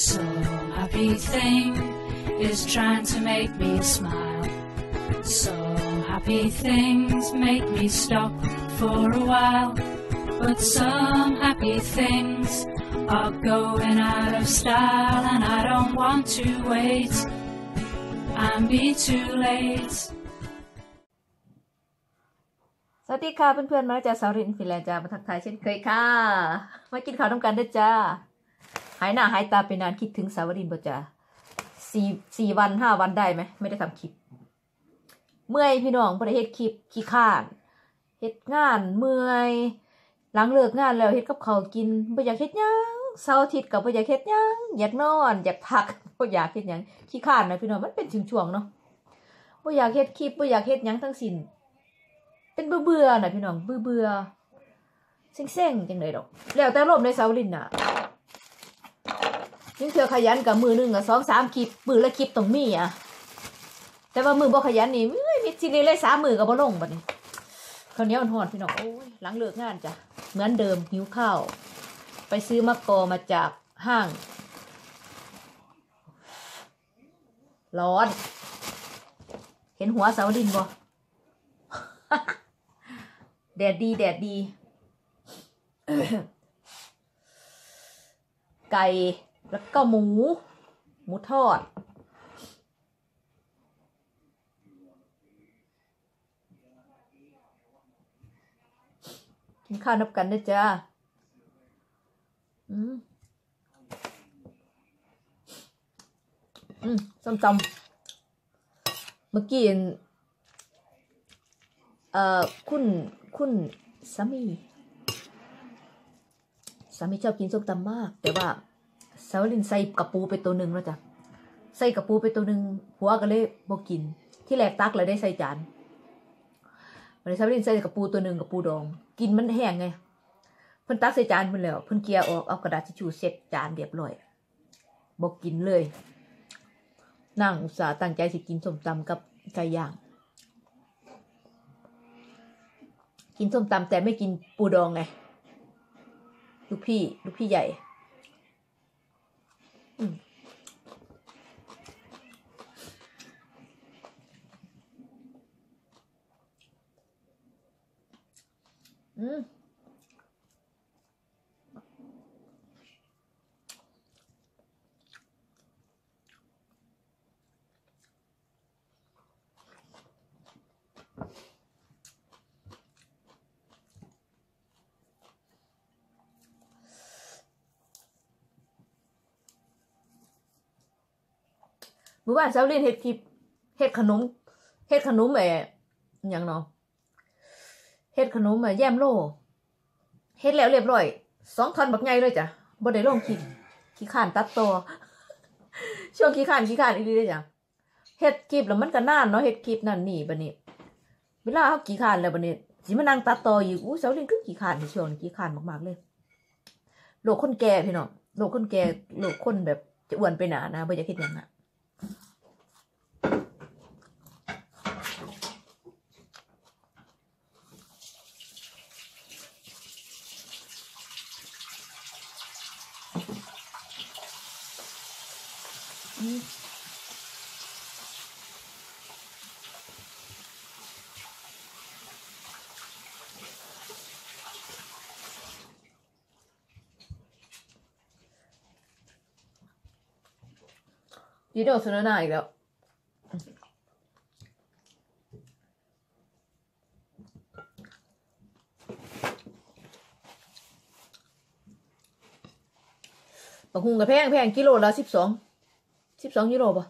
Some happy thing is trying to make me smile. Some happy things make me stop for a while. But some happy things are going out of style, and I don't want to wait and be too late. สวัสดีค่ะเพื่อนๆมาแล้วจากสาวรินฟินแลนด์จ้ามาทักทายเช่นเคยค่ะ มากินข้าวต้องกันด้วยจ้า หายหน้าหายตาไปนานคิดถึงสาวรินบ่จ้าสี่สี่วันห้าวันได้ไหมไม่ได้ทำคลิป เมื่อยพี่น้องบ่ได้เฮ็ดคลิปขี้ข้านเฮ็ดงานเมื่อย หลังเลิกงานแล้วเฮ็ดกับเขากินบ่อยากเฮ็ดยังเสาร์อาทิตย์ก็บ่อยากเฮ็ดยังอยากนอนอยากพักบ่อยากเฮ็ดยังขี้ข้านนะพี่น้องมันเป็นช่วงๆเนาะบ่อยากเฮ็ดคลิปบ่อยากเฮ็ดยังทั้งสิ้นเป็นเบื่อเบื่อนะพี่น้องเบื่อเบื่อเซ็งๆจังเลยดอก แล้วแต่ลมในเสาลินน่ะ ยิ่งเธอขยันกับมือหนึ่งกับสองสามคลิปมือละคลิปต้องมีอะ แต่ว่ามือบ่ขยันนี่เอ้ยมีทีนี้เลยสามมือกับบ่ลงบัดนี้คราวนี้มันหอนพี่น้องโอ้ยหลังเลิกงานจ้ะเหมือนเดิมหิวข้าว ไปซื้อมะกอมาจากห้าง ร้อน เห็นหัวเสาลินบ่แดดดีแดดดี ไก่ แล้วก็หมู หมูทอด กินข้าวนับกันด้จ้าอืมอืมส้มตำเมื่อกี้เห็นเอ่อคุณคุณสามีสามีชอบกินส้มตำมาก แต่ว่า สาวลินใส่กระปูไปตัวหนึ่งแล้วจ้ะใส่กระปูไปตัวหนึ่งหัวก็เลยบ่กิน ที่แรกตักเลยได้ใส่จานวันนี้สาวลินใส่กระปูตัวหนึ่งกระปูดอง กินมันแห้งไงเพิ่นตักใส่จานเพิ่นแล้วเพิ่นเกลียออกเอากระดาษทิชชู่เช็ดจานเรียบร้อยบ่กินเลยนั่งอุตส่าห์ตั้งใจสิกินส้มตำกับไก่ย่าง กินส้มตำแต่ไม่กินปูดองไงลูกพี่ลูกพี่ใหญ่ อืม เมื่อวานเช้าเรียนเฮ็ดคลิปเฮ็ดขนมเฮ็ดขนมแหม่อย่างเนาะเฮ็ดขนมแหม่แยมโลเฮ็ดแล้วเรียบร้อยสองท่อนบักใหญ่เลยจ้ะบ่ได้ลงคลิปขี้ข้านตัดต่อช่วงขี้ข้านขี้ข้านอีหลีเลยจ้ะเฮ็ดคลิปแล้วมันก็นานเนาะเฮ็ดคลิปนั่นนี่บัดนี้เวลาเฮาขี้ข้านแล้วบัดนี้สิมานั่งตัดต่ออีกอู้เช้าเรียนคือขี้ข้านในช่วงนี้ขี้ข้านมากๆเลยโลกคนแก่พี่น้องโลกคนแก่โลกคนแบบจะอ้วนไปหนานะบ่อยากเฮ็ดหยังอะ ยีโดสุนนาอีกแล้ว บักฮุงกับแพงแพงกิโลละสิบสองสิบสองยูโรป่ะ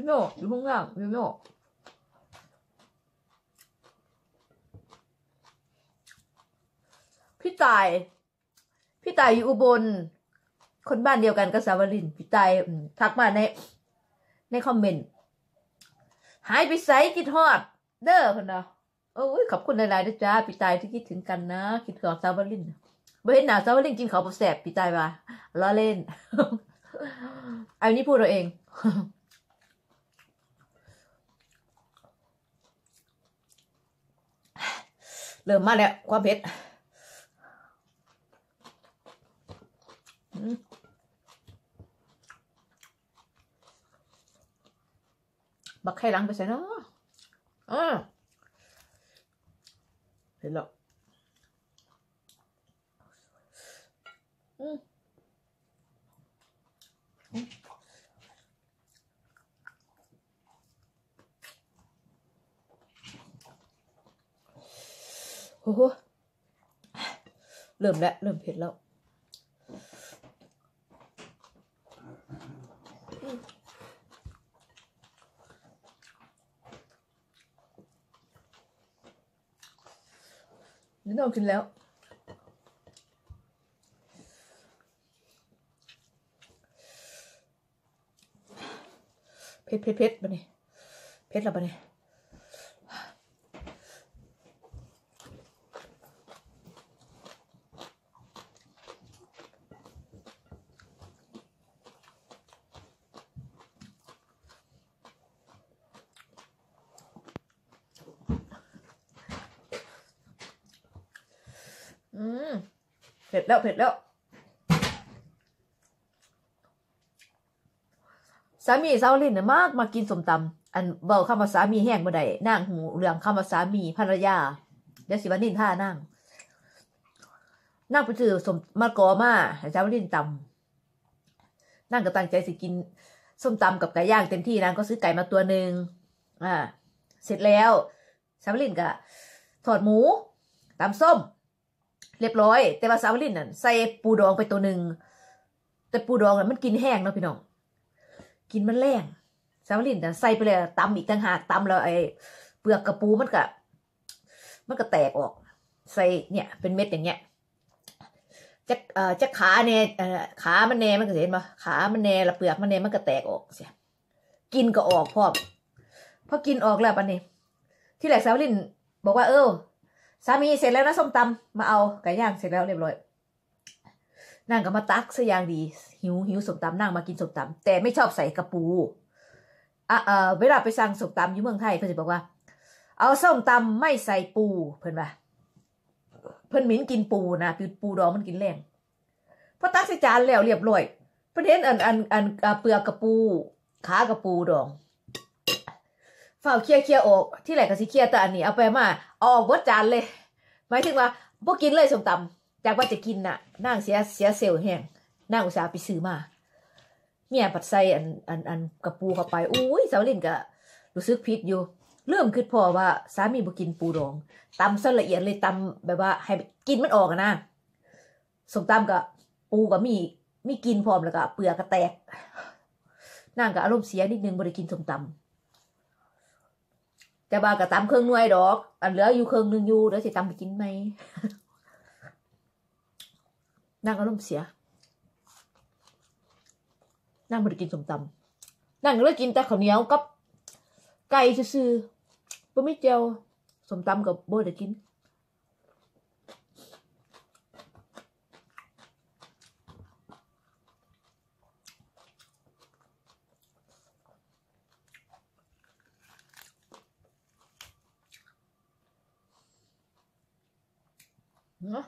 พี่โม่อยู่ข้างล่างพี่โม่พี่ตาย พี่ตายอยู่อุบล คนบ้านเดียวกันกับสาวริน พี่ตายทักมาใน ในคอมเมนต์ หายไปไสคิดฮอด เด้อเพิ่นเนาะโอ้ยขอบคุณหลายๆด้วยจ้าพี่ตายที่คิดถึงกันนะ คิดถึงสาวลินบ่เห็นหนาสาวลินกินข้าวบ่แซ่บพี่ตายว่าล้อเล่น อันนี้พูดเราเอง เริ่มมาแล้วความเผ็ดบักไข่หลังไปใส่เนาะอ่าเห็นแล้วอืม โอ้โหเริ่มแล้ว เริ่มเผ็ดแล้วนี่น้องกินแล้วเผ็ดเผ็ดเผ็ดบะเนี่ยเผ็ดแล้วบะเนี่ย อืมเผ็ดแล้วเผ็ดแล้ว สามีสาลินน่ะมากมากินสมตำอันเบาคำว่าสามีแห้งบ่ได้นางหูเรื่องคำว่าสามีภรรยาเดี๋ยวสิวันนินท่านางนางไปซื้อสมมะกอมาให้สาลินตำนางก็ตั้งใจสิกินส้มตำกับไก่ย่างเต็มที่นางก็ซื้อไก่มาตัวหนึ่งอ่า เสร็จแล้วสาลินก็ทอดหมูตำส้ม เรียบร้อย แต่ว่าสาวลินน่ะใส่ปูดองไปตัวหนึ่งแต่ปูดองน่ะมันกินแห้งเนาะพี่น้องกินมันแรงสาวลินแต่ะใส่ไปเลยตำอีกต่างหากตำแล้วไอ้เปลือกกระปูมันก็มันก็แตกออก ใส่เนี่ย เป็นเม็ดอย่างเงี้ยจะเอ่อจะขาเนี่ยเอ่อขามันแน่มันก็เห็นปะขามันแน่ละเปลือกมันแน่มันก็แตกออกเสียกินก็ออกพร้อมพอกินออกแล้วปันนี้ที่แหลกสาวลินบอกว่าเออ สามีเสร็จแล้วนะส้มตำมาเอาไก่ย่างเสร็จแล้วเรียบร้อยนางก็มาตักซะอย่างดี หิวหิวสมตำนางมากินสมตำแต่ไม่ชอบใส่กระปูอะเออเวลาไปสั่งสมตำอยู่เมืองไทยเพิ่อนจะบอกว่า เอาส้มตำไม่ใส่ปูเพิ่อนว่าเพิ่อนหมิ่นกินปูนะปูปูดองมันกินแรงพอตักใส่จานแล้วเรียบร้อยเพิ่นเห็นอันอันอันเปลือกกระปู ขากระปูดอง ฝ้าเคลียร์เคลียร์ออกที่ไหนก็สิเคลียร์แต่อันนี้เอาไปมาเอาออกหมดจานเลยหมายถึงว่าบ่กินเลยสมตำจากว่าจะกินน่ะนางเสียเสียเซลล์แห้งนางอุตส่าห์ไปซื้อมาเมียปัดใส่อันอันอันกระปูเข้าไปอุ้ยสาวลินก็รู้สึกผิดอยู่ เริ่มคิดพอว่าสามีบ่กินปูดองตำซะละเอียดเลยตำแบบว่าให้กินมันออกนะสมตำกับปูก็มีมีกินพร้อมแล้วก็เปลือกก็แตกนางก็อารมณ์เสียนิดนึงบ่ได้กินสมตำ แต่ว่าก็ตำเครื่องหน่วยดอก อันเหลืออยู่เครื่องหนึงอยู่เดี๋ยวสิตำไปกินไหมนางอารมณ์เสียนางไม่ได้กินสมตำนางก็เลยกินแต่ข้าวเหนียวกับ ไก่ซื่อๆบ่มีเจียวสมตำกับบ่ได้กิน เนาะ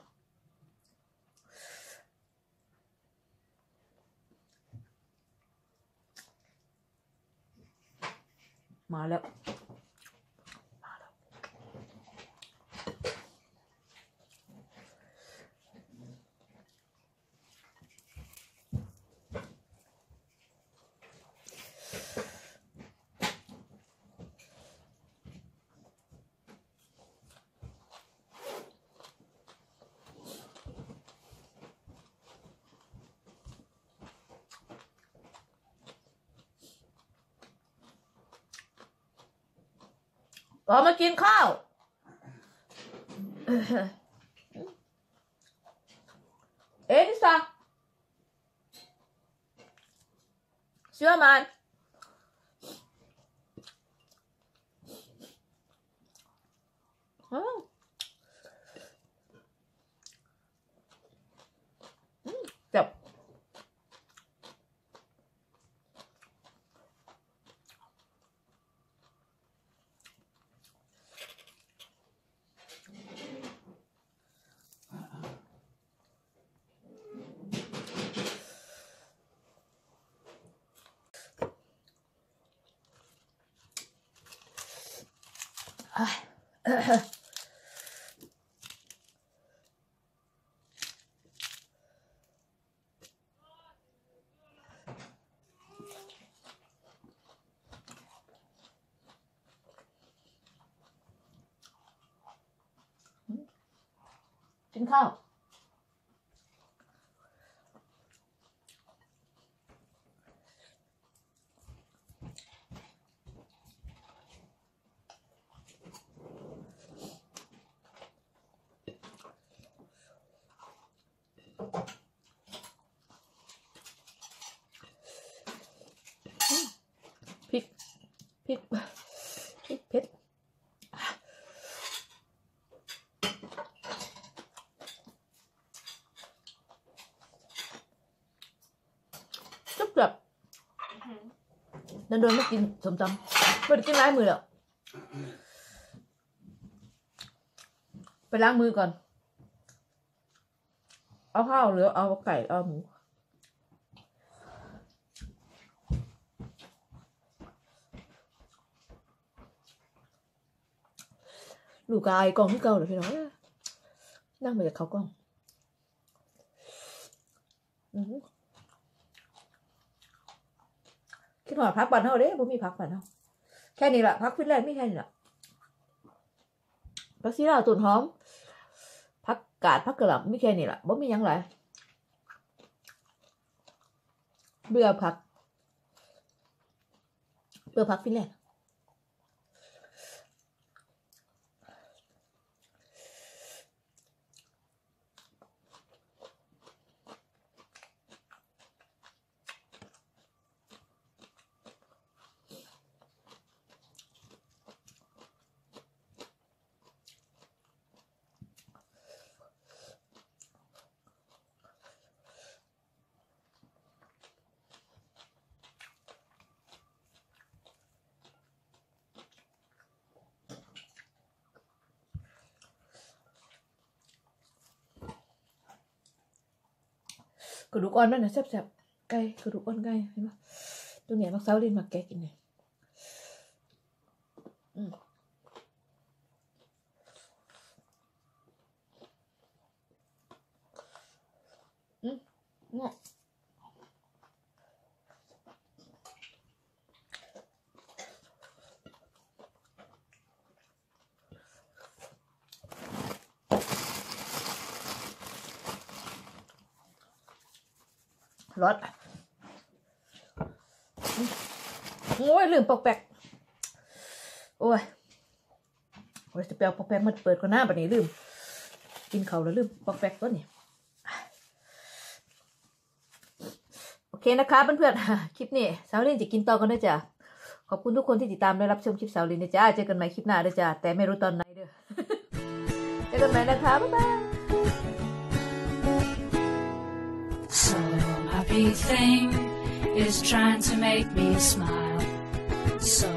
มาแล้ว ก็มากินข้าว เอ๊ะนิสาเชื่อมัน กินข้าว พริก พ ริกพริกเผ็ดจุ๊บแบบนั่นโดนไม่กินสมตำไม่ได้กินร้ายมือแล้วไปล้างมือก่อน เอาข้าวหรือเอาไก่ เอาหมู ลูกกายกองที่เก่าเลยพี่น้องเอ้ยนั่งไปกับเขากล้องคิดว่าพักบันเท่าเด้ผมมีพักบันเท่าแค่นี้แหละพักฟินแลนด์ไม่แค่นี้แหละพักซีราตุนหอมพักกาดพักกระหล่ำไม่แค่นี้แหละบ่มียังไรเบื่อพักเบื่อพักฟินแลนด์ กระดูกอ่อนมันนะแซ่บๆไก่กระดูกอ่อนไก่เห็นปะตัวเนี้ยมักเซาลินมักแกะกินเนี่ย รสโอ้ยลืมปอกแปกโอ้ยโอ้ยจะไปเอาปอกแปกมาเปิดก่อนหน้าบัดนี้ลืม กินเขาแล้วลืมปอกแปกตัวนี้โอเคนะคะเพื่อนๆคลิปนี้สาวลินจะกินต่อกันด้วยจ้ะขอบคุณทุกคนที่ติดตามและรับชมคลิปสาวลินนะจ้าเจอกันใหม่คลิปหน้าด้วยจ้ะแต่ไม่รู้ตอนไหนเด้อเจอกันใหม่นะคะบ๊ายบาย happy thing is trying to make me smile. So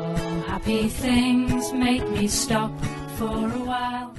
happy things make me stop for a while.